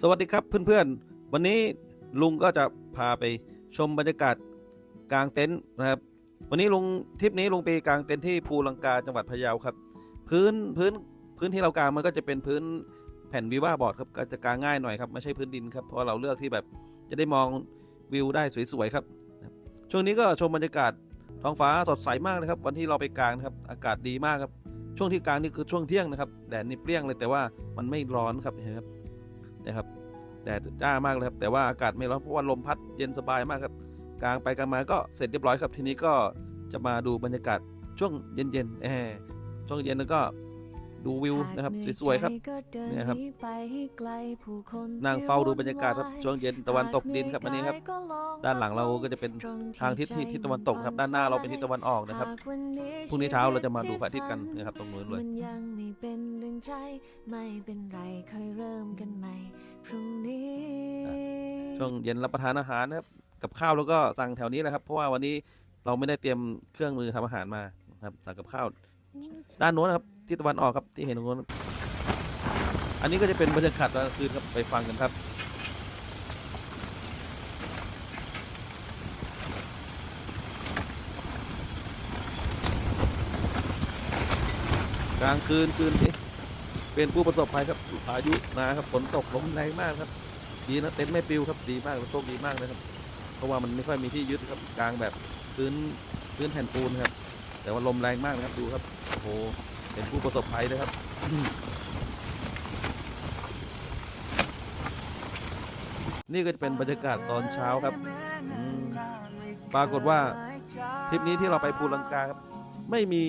สวัสดีครับเพื่อนๆ วันนี้ลุงก็จะพาไปชมบรรยากาศกลางเต็นท์นะครับ วันนี้ลุงทริปนี้ลุงไปกลางเต็นท์ที่ภูลังกาจังหวัดพะเยาครับ พื้นพื้นพื้นที่เรากางมันก็จะเป็นพื้นแผ่นวีว่าบอร์ดครับก็จะกางง่ายหน่อยครับไม่ใช่พื้นดินครับเพราะเราเลือกที่แบบจะได้มองวิวได้สวยๆครับช่วงนี้ก็ชมบรรยากาศท้องฟ้าสดใสมากนะครับ วันที่เราไปกลางนะครับอากาศดีมากครับช่วงที่กลางนี่คือช่วงเที่ยงนะครับแดดนี่เปรี้ยงเลยแต่ว่ามันไม่ร้อนครับเห็นไหมครับ นะครับแดดจ้ามากเลยครับแต่ว่าอากาศไม่ร้อนเพราะว่าลมพัดเย็นสบายมากครับกลางไปกลางมาก็เสร็จเรียบร้อยครับทีนี้ก็จะมาดูบรรยากาศช่วงเย็นๆแหมช่วงเย็นแล้วก็ดูวิวนะครับสวยๆครับเนี่ยครับนั่งเฝ้าดูบรรยากาศครับช่วงเย็นตะวันตกดินครับอันนี้ครับ ด้านหลังเราก็จะเป็นทางทิศที่ทิศตะวันตกครับ ด้านหน้าเราเป็นทิศตะวันออกนะครับพรุ่งนี้เช้าเราจะมาดูพระอาทิตย์กันนะครับตรงนู้นเลยมั นยังใจ ไม่เป็นไรค่อยเริ่มกันใหม่ พรุ่งนี้ ช่วงเย็นรับประทานอาหารนะครับ กับข้าวแล้วก็สั่งแถวนี้แหละครับ เพราะว่าวันนี้เราไม่ได้เตรียมเครื่องมือทำอาหารมานะครับสั่งกับข้าว ด้านโน้นนะครับที่ตะวันออกครับที่เห็นตรงโน้นอันนี้ก็จะเป็นบรรยากาศตอนกลางคืนครับไปฟังกันครับกลางคืนคืนที่ เป็นผู้ประสบภัยครับพายุมาครับฝนตกลมแรงมากครับ ดีนะเต็นท์ไม่ปิวครับดีมากโชคดีมากเลยครับ เพราะว่ามันไม่ค่อยมีที่ยึดครับกลางแบบพื้นพื้นแผ่นปูนครับ แต่ว่าลมแรงมากนะครับดูครับโอ้โหเป็นผู้ประสบภัยเลยครับนี่ก็จะเป็นบรรยากาศตอนเช้าครับ ปรากฏว่าทริปนี้ที่เราไปภูลังกาครับ ไม่มี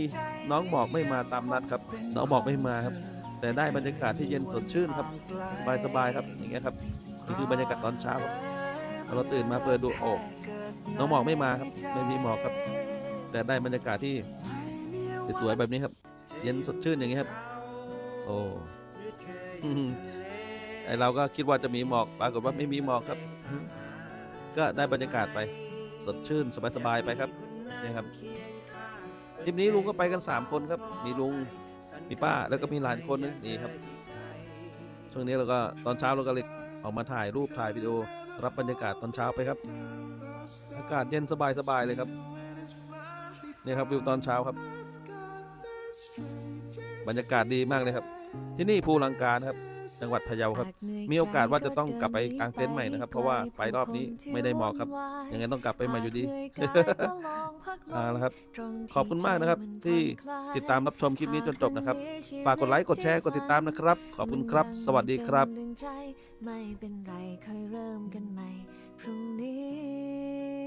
น้องหมอกไม่มาตามนัดครับ น้องหมอกไม่มาครับ แต่ได้บรรยากาศที่เย็นสดชื่นครับ สบายๆครับ อย่างเงี้ยครับนี่คือบรรยากาศตอนเช้าครับเราตื่นมาเปิดดูโอ้น้องหมอกไม่มาครับ ไม่มีหมอกครับ แต่ได้บรรยากาศที่สวยๆแบบนี้ครับ เย็นสดชื่นอย่างนี้ยครับ โอ้ไอเราก็คิดว่าจะมีหมอกปรากฏว่าไม่มีหมอกครับ ก็ได้บรรยากาศไป สดชื่นสบายๆไปครับนี่ครับทริปนี้ลุงก็ไปกัน 3 คนครับ มีลุง มีป้าแล้วก็มีหลานคนนึงนี่ครับ ช่วงนี้เราก็ตอนเช้าเราก็เลยออกมาถ่ายรูปถ่ายวิดีโอ รับบรรยากาศตอนเช้าไปครับ อากาศเย็นสบายสบายเลยครับเนี่ยครับวิวตอนเช้าครับ บรรยากาศดีมากเลยครับ ที่นี่ภูลังกานะครับ จังหวัดพะเยาครับ มีโอกาสว่าจะต้องกลับไปกางเต็นท์ใหม่นะครับ เพราะว่าไปรอบนี้ไม่ได้หมอกครับ ยังไงต้องกลับไปใหม่อยู่ดีเอาละครับ ขอบคุณมากนะครับ ที่ติดตามรับชมคลิปนี้จนจบนะครับ ฝากกดไลค์กดแชร์กดติดตามนะครับ ขอบคุณครับ สวัสดีครับ ไม่เป็นไรค่อยเริ่มกันใหม่พรุ่งนี้